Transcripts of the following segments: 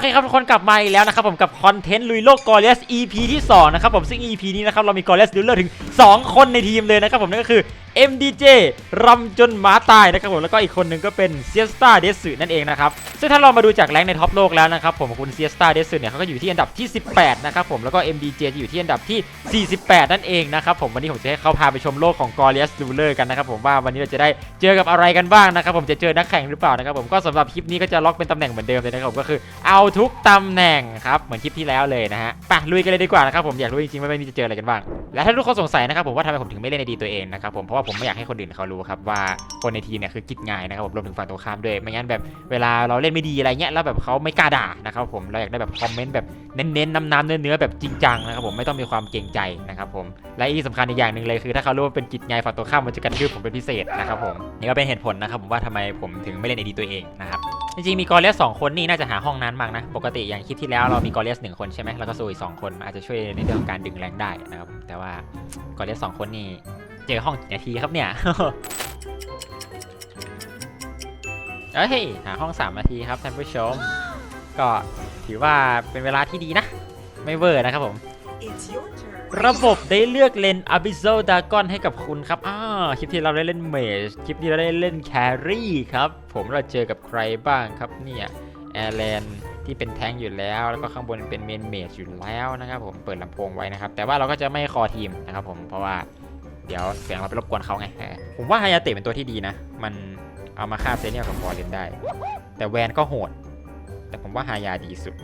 เคครับทุกคนกลับมาอีกแล้วนะครับผมกับคอนเทนต์ลุยโลกกอริส EP ที่2นะครับผมซึ่ง EP นี้นะครับเรามีกอริสดูเลอร์ถึง 2 คนในทีมเลยนะครับผมนั่นก็คือ MDJ รำจนหมาตายนะครับผมแล้วก็อีกคนหนึ่งก็เป็นเซียสตาเดสึนั่นเองนะครับซึ่งถ้าเรามาดูจากแรงในท็อปโลกแล้วนะครับผมคุณเซียสตาเดสึเนี่ยเขาก็อยู่ที่อันดับที่ 18 นะครับผมแล้วก็ MDJ จะอยู่ที่อันดับที่ 48 นั่นเองนะครับผมวันนี้ผมจะให้เขาพาไปชมโลกของกอริสดูเลอร์กันนะครับผมว่าวันนี้เราจะได้เจอกับอะไรกันบ้างนะครับผมจะเจอนักแข่งหรือเปล่านะครับผมก็สำหรับคลิปนี้ก็จะล็อกเป็นตำแหน่งเหมือนเดิมเลยนะครับผมก็คือเอาทุกตำแหน่งครับเหมือนคลิปที่แล้วเลยนะฮะไปลุยกันเลยดีกว่านะครับผมอยากรู้จริงๆว่าวันนี้จะเจออะไรกันบ้างและถ้าทุกคนสงสัยนะครับผมว่าทำไมผมถึงไม่เล่นในดีตัวเองนะครับผมเพราะว่าผมไม่อยากให้คนอื่นเขารู้ครับว่าคนในทีเนี่ยคือกิจงายนะครับผมรวมถึงฝั่งตรงข้ามด้วยไม่งั้นแบบเวลาเราเล่นไม่ดีอะไรเงี้ยแล้วแบบเขาไม่กล้าด่านะครับผมเราอยากได้แบบคอมเมนต์แบบเน้นๆน้ำๆเนื้อๆแบบจริงจังนะครับผมไม่ต้องมีความเกรงใจนะครับผมและที่สำคัญอีกอย่างหนึ่งเลยคือถ้าเขารู้ว่าเป็นกิจงายฝั่งตรงข้ามมันจะกระทืบผมเป็นพิเศษนะครับผมนี่ก็เป็นเหตุผลนะครับผมว่าทำไมผมถึงไม่เล่นในดีตัวเองนะครับจริงๆมีกอเลสสองคนนี่น่าจะหาห้องนั้นมากนะ ปกติอย่างคลิปที่แล้วเรามีกอเลสหนึ่งคนใช่ไหมแล้วก็ซูอีกสองคนอาจจะช่วยในเรื่องของการดึงแรงได้นะครับแต่ว่ากอเลสสองคนนี่ เจอห้องกี่นาทีครับเนี่ยเอ้ยหาห้อง3นาทีครับท่านผู้ชม ก็ถือว่าเป็นเวลาที่ดีนะ ไม่เวอร์นะครับผม It's your turn. ระบบได้เลือกเลน Abyssal Dragon ให้กับคุณครับอ้าคลิปที่เราได้เล่นเมจคลิปที่เราได้เล่นแครี่ครับ ผมเราเจอกับใครบ้างครับเนี่ยแอร์แลนที่เป็นแท้งอยู่แล้ว แล้วก็ข้างบนเป็นเมนเมจอยู่แล้วนะครับผมเปิดลำโพงไว้นะครับ แต่ว่าเราก็จะไม่คอทีมนะครับผมเพราะว่า เดี๋ยวเสียงเราไปรบกวนเขาไงเออผมว่าฮายาเตะเป็นตัวที่ดีนะ มันเอามาฆ่าเซเนียลกับบอลเลนได้ แต่แวนก็โหด แต่ผมว่าฮายาดีสุด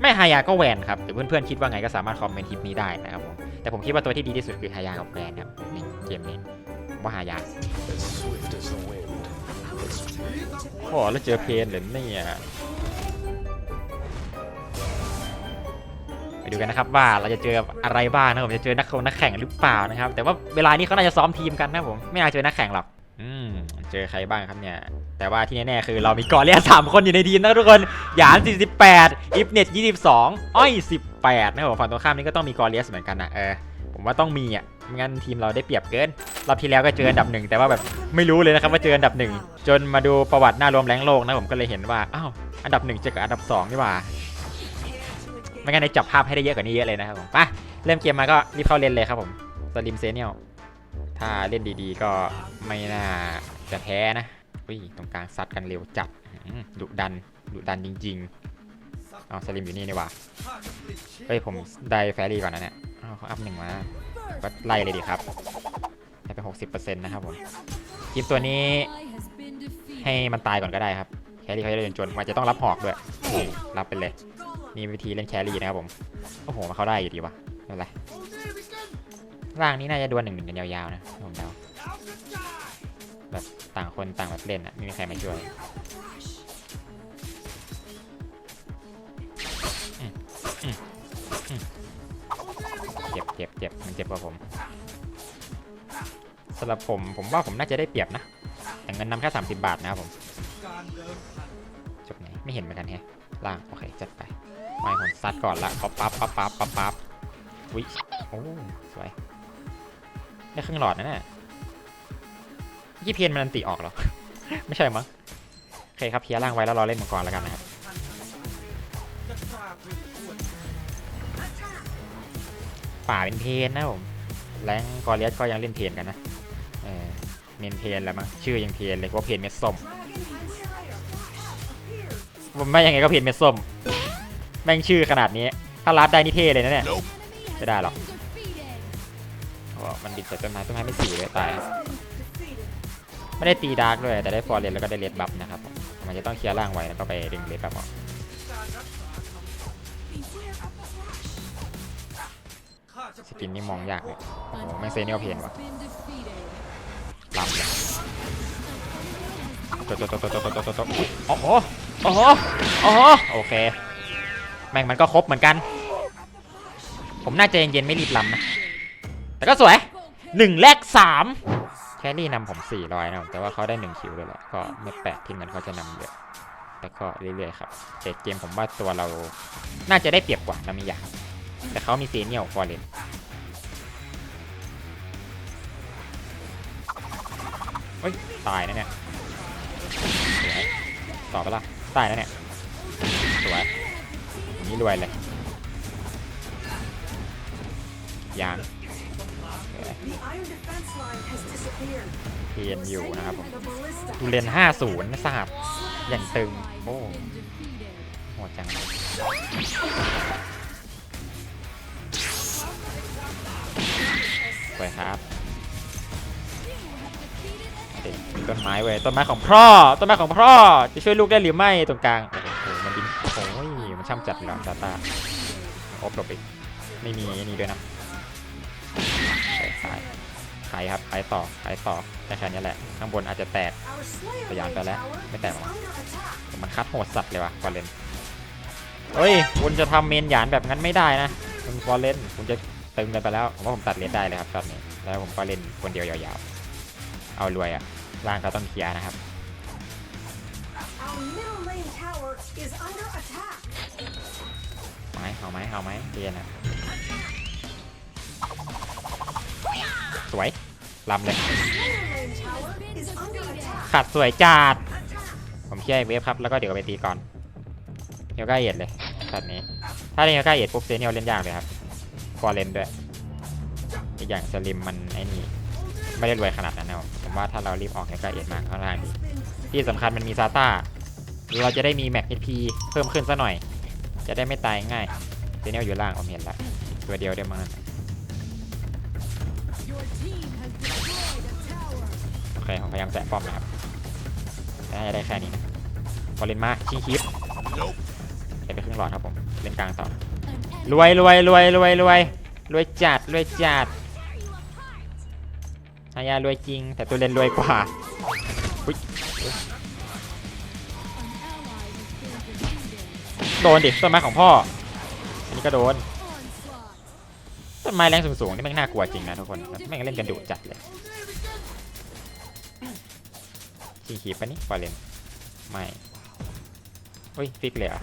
ไม่ฮายาก็แวนครับหรือเพื่อนๆคิดว่าไงก็สามารถคอมเมนต์คลิปนี้ได้นะครับผมแต่ผมคิดว่าตัวที่ดีที่สุดคือฮายากับแวนครับในเกมนี้ผมว่าฮายา as swift as the wind. โอ้แล้วเจอเพนเหรอเนี่ย ไปดูกันนะครับว่าเราจะเจออะไรบ้างนะครับผมจะเจอนักคงนักแข่งหรือเปล่านะครับ แต่ว่าเวลานี้เขาน่าจะซ้อมทีมกันนะผมไม่น่าเจอนักแข่งหรอกอืมเจอใครบ้างครับเนี่ย แต่ว่าที่แน่ๆคือเรามีกอเลียสามคนอยู่ในทีมนะทุกคนหยาน 48 อิฟเน็ต 22 อ้อย 18 นะครับผมฝั่งตรงข้ามนี้ก็ต้องมีกอเลียสเหมือนกันนะเออผมว่าต้องมีอะไม่งั้นทีมเราได้เปรียบเกินรอบที่แล้วก็เจออันดับหนึ่งแต่ว่าแบบไม่รู้เลยนะครับว่าเจออันดับหนึ่งจนมาดูประวัติหน้ารวมแรงโลกนะผมก็เลยเห็นว่าอ้าวอันดับหนึ่งเจอกับอันดับสองนี่หว่า ไม่งั้นในจับภาพให้ได้เยอะกว่านี้เยอะเลยนะครับผมไปเริ่มเกมมาก็รีบเข้าเล่นเลยครับผมสลิมเซเนียลถ้าเล่นดีๆ ก็ไม่น่าจะแพ้นะอุ้ยตรงกลางซัดกันเร็วจัดดุดันดุดันจริงๆเอาสลิมอยู่นี่นี่ว่าเฮ้ยผมได้แฟรี่ก่อนนะเนี่ยอ้าวเขาอัพหนึ่งมาก็ไล่เลยดีครับได้ไป60%นะครับผมทีมตัวนี้ให้มันตายก่อนก็ได้ครับแครี่เขาจะได้จนๆมันจะต้องรับหอกด้วยรับไปเลย นี่วิธีเล่นแครี่นะครับผม โอ้โหมาเข้าได้อยู่ดีวะไม่เป็นไรร่างนี้น่าจะดวลหนึ่งหนึ่งกันยาวๆนะผมเดาแบบต่างคนต่างแบบเล่นอะไม่มีใครมาช่วยเจ็บเจ็บเจ็บมันเจ็บกว่าผมสำหรับผมผมว่าผมน่าจะได้เปรียบนะ แต่เงินนำแค่30 บาทนะครับผมจบไหนไม่เห็นเหมือนกันแฮะล่าง โอเค จัดไป ไม่ผมซัดก่อนละปั๊บปั๊บปั๊บปั๊บปั๊บปั๊บอุ้ยโอ้สวยได้ครึ่งหลอดนะเนี่ยยี่เพียนมันันติออกหรอ ไม่ใช่มั้งโอเคครับเคลียร่างไว้แล้วรอเล่นมังกรแล้วกันนะครับป่าเป็นเพนนะผมแรงกอริเอสก็ยังเล่นเพนกันนะเออเมนเพนแล้วมั้งชื่อยังเพนเลยว่าเพนเม็ดส้มผมไม่ยังไงก็เพนเม็ดส้ม แม่งชื่อขนาดนี้ ถ้ารัดได้นี่เท่เลยนะเนี่ยไม่ได้หรอกเพราะว่ามันดิดใส่ต้นไม้ต้นไม้ไม่สีเลยตายไม่ได้ตีดาร์กด้วยแต่ได้ฟอร์เรนแล้วก็ได้เลดบัฟนะครับผมมันจะต้องเคลียร์ล่างไว้แล้วก็ไปดึงเลดบัฟออกสกินนี่มองยากเลยโอ้โหแม่งเซเนียลเพนวะลำเลยโตโตโตโตโตโตโตโตโตโอ้โหโอ้โหโอ้โหโอเค แม่งมันก็ครบเหมือนกัน ผมน่าจะเย็นๆไม่รีบลำนะ แต่ก็สวยหนึ่งแลกสามแครี่นำผม400นะแต่ว่าเขาได้1คิวเลยแหละก็ไม่แปลกที่มันเขาจะนำเยอะแต่ก็เรื่อยๆครับแต่เกมผมว่าตัวเราน่าจะได้เปรียบกว่านามิยะครับแต่เขามีเซเนียลฟอร์เรนเฮ้ยตายนะเนี่ยสวยต่อไปละตายนะเนี่ยสวย นี้รวยเลยยางเทียนอยู่นะครับผมดูเลน50นะทราบอย่างตึง โอ้โหจังสวยครับเด็กมีต้นไม้เว้ยต้นไม้ของพ่อต้นไม้ของพ่อจะช่วยลูกได้หรือไม่ตรงกลาง ช่ำจัดแล้วซาตาอบหลบอีกไม่มีนี่ด้วยนะไปซ้ายขายครับขายต่อขายต่อแต่แค่นี้แหละ ข้างบนอาจจะแตก Our Slayer Bây giờ Lane tôi lấy. tower Mấy tèo is mà. under attack. มันคัดโหดสัตว์เลยว่ะฟอร์เรนเฮ้ย คุณจะทำเมนหยานแบบนั้นไม่ได้นะคุณฟอร์เรนคุณจะตึงกันไปแล้วผมว่าผมตัดเลนได้เลยครับตอนนี้ แล้วผมก็เล่นคนเดียวยาวๆ เอารวยอะร่างก็ต้องเคลียร์นะครับ เอาไหมเอาไหมเรียนอะสวยลำเลย Slayer Lane tower is under attack. ขัดสวยจัดผมเคลียร์ไอ้เวฟครับแล้วก็เดี๋ยวไปตีก่อนเฮลก้าเอ็ดเลยช็อตนี้ ถ้าเล่นเฮลก้าเอ็ดปุ๊บเซเนียลเล่นยากเลยครับฟอร์เรนด้วยอีกอย่างสลิมมันไอ้นี่ไม่ได้รวยขนาดนั้นนะผมว่าถ้าเรารีบออกเฮลก้าเอ็ดมาค่อนข้างดีที่สำคัญมันมีซาต้าเราจะได้มีแม็ก HP เพิ่มขึ้นซะหน่อย จะได้ไม่ตายง่าย เซเนียลอยู่ล่างผมเห็นแล้วตัวเดียวเดียวมั้งโอเคผมพยายามแตะป้อมนะครับน่ได้แค่นี้นะพอเล่นมาชิงคลิปเล่นไปครึ่งหลอดครับผมเล่นกลางต่อรวยรวยรวยรวยรวยรวยจัดรวยจัดฮายารวยจริง แต่ตัวเล่นรวยกว่าโดนดิต้นไม้ของพ่อ ก็โดนต้นไม้แรงสูงๆนี่แม่งน่ากลัวจริงนะทุกคนแม่งเล่นกันดุจัดเลยชิงขีปะนี่ฟอเรนไม่เฮ้ยฟิกเลยอะ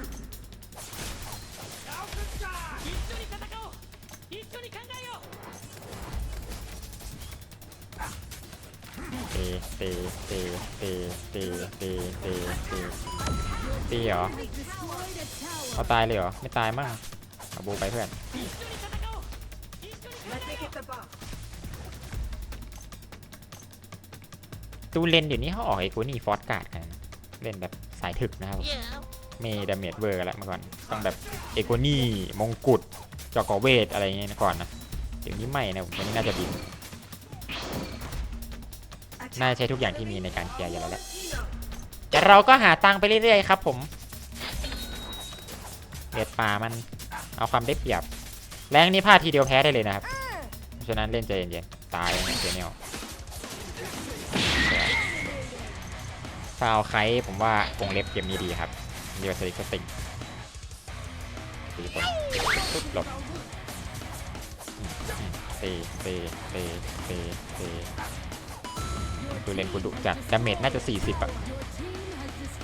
เตะเตะเตะเตะเตะเตะเตะเตะตีเหรอเอาตายเลยเหรอ ไม่ตายมั้งเอาบูไปเพื่อนตูเลนเดี๋ยวนี้เขาออกไอ้กูนี่ฟอสการ์ดกันเล่นแบบสายถึกนะครับผมดาเมจเวอร์กันแล้วเมื่อก่อนต้องแบบเอโกนี่มงกุฎจอกอเวทอะไรเงี้ยก่อนนะเดี๋ยวนี้ไม่นะวันนี้น่าจะบินน่าใช้ทุกอย่างที่มีในการเคลียร์อย่างแล้วแหละแต่เราก็หาตังค์ไปเรื่อยๆครับผมเด็ดป่ามัน เอาความได้เปรียบ แรงนี่พลาดทีเดียวแพ้ได้เลยนะครับเพราะฉะนั้นเล่นใจเย็นๆตายนะเจเนลถ้าเอาใคผมว่าวงเล็บเกมนี้ดีครับเรียว่าสลิกสติงตีคนปุ๊บหลบอืมอืมตีตีตีตีตีดูเลนกูดุจัดดาเมจน่าจะ 40อะ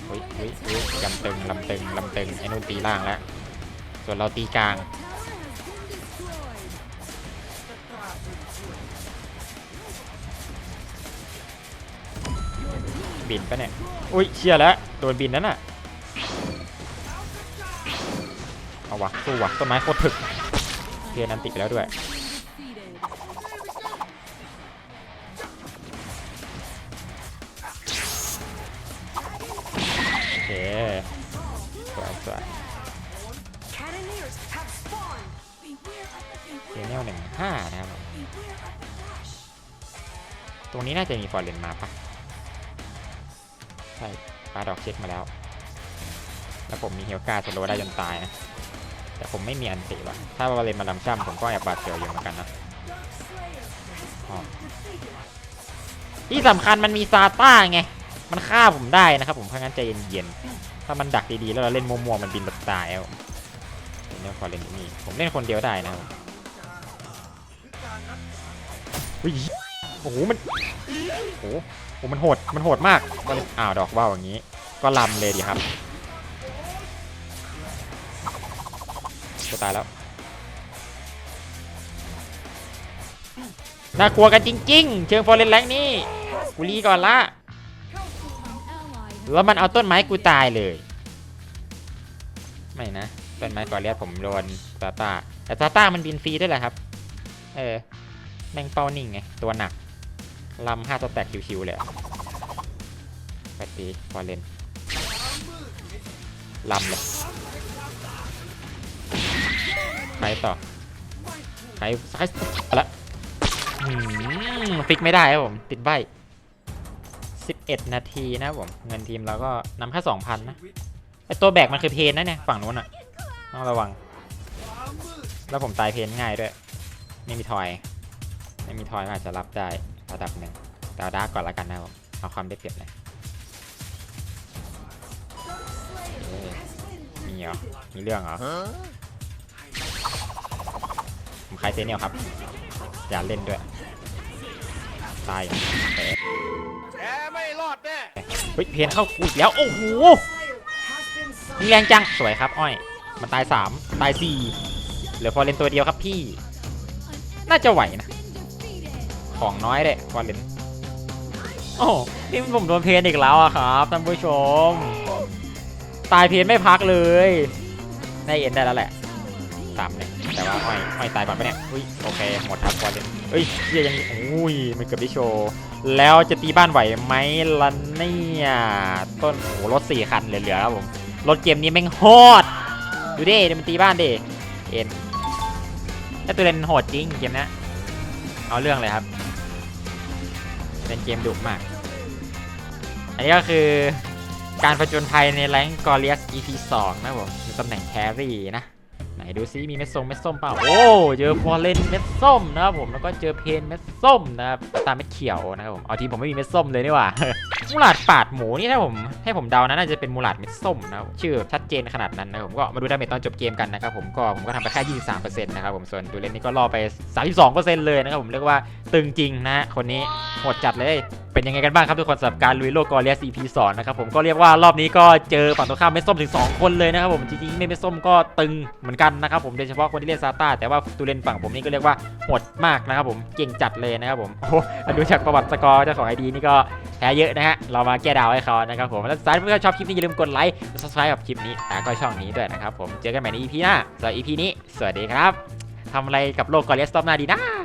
เฮ้ยเฮ้ยเฮ้ยลำตึงลำตึงลำตึงไอ้นู่นตีล่างแล้ว ส่วนเราตีกลาง บินปะเนี่ย อุ้ยเชียร์แล้ว โดนบินนั่นน่ะ เอาวะสู้วะต้นไม้โคตรถึกเทียนนันติไปแล้วด้วยโอเค 5 นะครับ ตรงนี้น่าจะมีฟอร์เรนมาปะใช่ปาดอกเช็คมาแล้ว แล้วผมมีเฮลกาสโลได้จนตายนะ แต่ผมไม่มีอันติหรอกถ้าฟอร์เรนมาลำช้ำผมก็แอบบาดเจ็บอยู่เหมือนกันนะที่สำคัญมันมีซาต้าไง มันฆ่าผมได้นะครับผมเพราะงั้นใจเย็นๆ ถ้ามันดักดีๆ แล้วเราเล่นมัวๆมันบินแบบตายเอาเนี่ยฟอร์เรนนี่ ผมเล่นคนเดียวได้นะครับ ผมเฮ้ยโอ้โหมันโอ้โหมันโหดมันโหดมากก็เลยอ้าวดอกว่าวอย่างนี้ ก็ลำเลยดีครับจะตายแล้วน่ากลัวกันจริง ๆ เชิงฟอร์เรนแรงนี่กูรีก่อนละแล้วมันเอาต้นไม้กูตายเลย ไม่นะเป็นไม้กอเลียสผมโดนซาตาแต่ซาตามันบินฟรีด้วยแหละครับ เออ แม่งเป้านิ่งไง ตัวหนักลำห้าตัวแตกคิวๆเลยไปตีฟอร์เรนลำเลยไปต่อไปซ้ายละฟิกไม่ได้ครับผม ติดใบ11 นาทีนะผม เงินทีมเราก็นำแค่2,000 นะ ไอตัวแบกมันคือเพนนะเนี่ย ฝั่งนู้นอะต้องระวัง แล้วผมตายเพนง่ายด้วย ไม่มีทอย ไม่มีทอยก็อาจจะรับได้ระดับหนึ่งแต่เอาดาร์กก่อนละกันนะครับผมเอาความได้เปรียบหน่อยเอ้ยมีเหรอ มีเรื่องเหรอ ผมคลายเซเนียลครับ อย่าเล่นด้วย ตายเตะแกไม่รอดแน่เฮ้ยเพนเข้ากูอีกแล้ว โอ้โห has been ยิงแรงจัง สวยครับอ้อย มันตายสามตายสี่เหลือฟอร์เรนตัวเดียวครับพี่ น่าจะไหวนะ ของน้อยเลยฟอร์เรนโอ้นี่ผมโดนเพนอีกแล้วอะครับท่านผู้ชม ตายเพนไม่พักเลยได้เอ็นได้แล้วแหละสามหนึ่งแต่ว่าอ้อยอ้อยตายก่อนปะเนี่ยอุ้ยโอเคหมดครับฟอร์เรนเอ้ยเหี้ยยังอุ้ยมันเกือบได้โชว์ แล้วจะตีบ้านไหวไหมล่ะเนี่ยต้นโอ้รถสี่คันเหลือๆครับผมรถเกมนี้แม่งโหดดูดิเดี๋ยวมันตีบ้านดิเอ็นถ้าตัวเล่นโหดจริงเกมนี้เอาเรื่องเลยครับ เป็นเกมดุมาก อันนี้ก็คือการผจญภัยในแรงกอริ u s EP 2นะผมตำแหน่งแครี่นะ ไหนดูซิมีเม็ดส้มเม็ดส้มเปล่าโอ้เจอฟอร์เรนเม็ดส้มนะครับผมแล้วก็เจอเพนเม็ดส้มนะครับตามเม็ดเขียวนะครับผมเอาทีผมไม่มีเม็ดส้มเลยนี่หว่ามูลาดปาดหมูนี่ถ้าผมให้ผมเดานะน่าจะเป็นมูลาดเม็ดส้มนะครับชื่อชัดเจนขนาดนั้นนะครับผมก็มาดูดาเมจตอนจบเกมกันนะครับผมก็ผมก็ทำไปแค่23%นะครับผมส่วนดูเล่นนี่ก็รอไป 32%เลยนะครับผมเรียกว่าตึงจริงนะฮะคนนี้โหดจัดเลยเป็นยังไงกันบ้างครับทุกคนสำหรับการลุยโลกกอเลียส EP 2นะครับผมก็เรียกว่ารอบนี้ก็เจอฝั่งตรงข้ามเม็ดส้มถึง 2 คนเลยนะครับผมจริงๆไม่เม็ดส้มก็ตึงเหมือนกันนะครับผมโดยเฉพาะคนที่เล่นซาต้าแต่ว่าตูเลนฝั่งผมนี่ก็เรียกว่าโหดมากนะครับผมเก่งจัดเลยนะครับผมโอ้ดูจากประวัติสกอร์เจ้าของไอดีนี่ก็แพ้เยอะนะฮะเรามาแก้ดาวให้เขานะครับผมแล้วสุดท้ายถ้าเพื่อนชอบคลิปนี้อย่าลืมกดไลค์และ subscribe กับคลิปนี้แล้วก็ช่องนี้ด้วยนะครับผมเจอกันใหม่ใน EP หน้าสำหรับ EP นี้ สวัสดีครับทำอะไรกับโลกกอเลียสรอบหน้าดีนะ